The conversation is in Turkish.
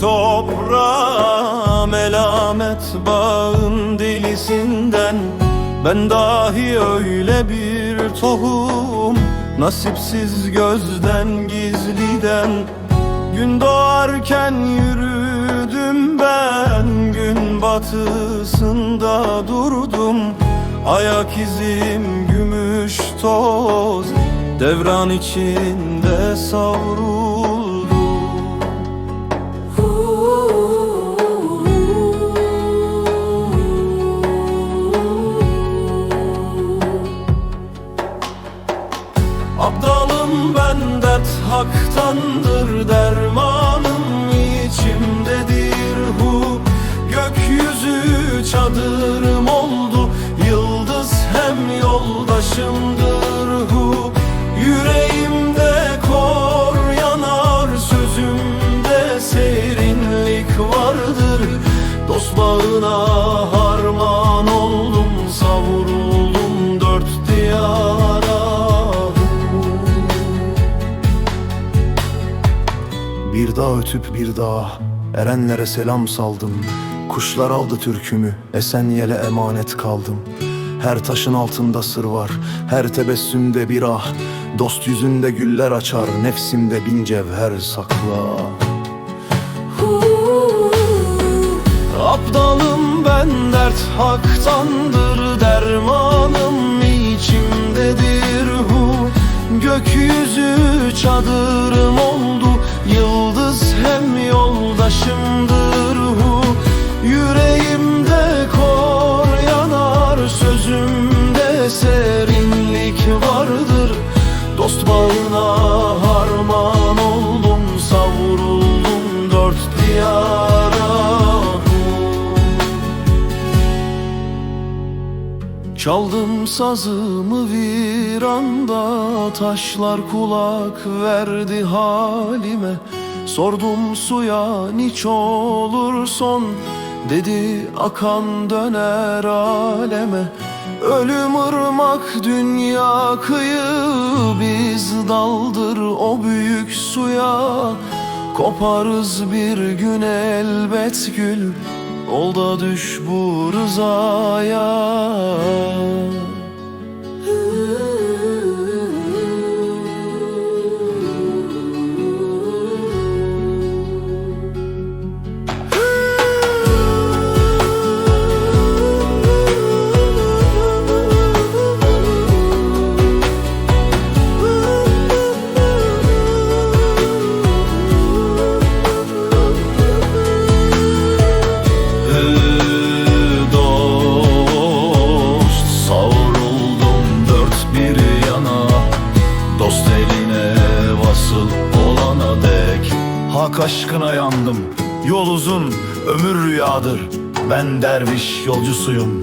toprağa Melamet bağın delisinden Ben dahi öyle bir tohum Nasipsiz gözden gizliden. Gün doğarken yürüdüm ben Gün batısında durdum. Ayak izim gümüş toz Devran içinde savruldu haktandır dermanım içimdedir hu. Gökyüzü çadırım oldu yıldız hem yoldaşımdır hu. Yüreğimde kor yanar sözümde serinlik vardır. Dost bağına Bir dağ ötüp bir dağ Erenlere selam saldım. Kuşlar aldı türkümü Esen yele emanet kaldım. Her taşın altında sır var Her tebessümde bir ah. Dost yüzünde güller açar Nefsimde bin cevher sakla. Abdalım ben dert haktandır dermanım içimdedir. Hu Gökyüzü çadırım oldu yıldız hem yoldaşımdır hu Yüreğimde kor yanar sözümde serinlik vardır. Dost bağına harman oldum savruldum dört diyara. Çaldım sazımı viranda Taşlar kulak verdi halime Sordum suya niç olur son Dedi akan döner aleme. Ölüm ırmak dünya kıyı Biz daldır o büyük suya. Koparız bir gün elbet gül Ol da düş bu rızaya Hak aşkına yandım. Yol uzun ömür rüyadır. Ben derviş yolcusuyum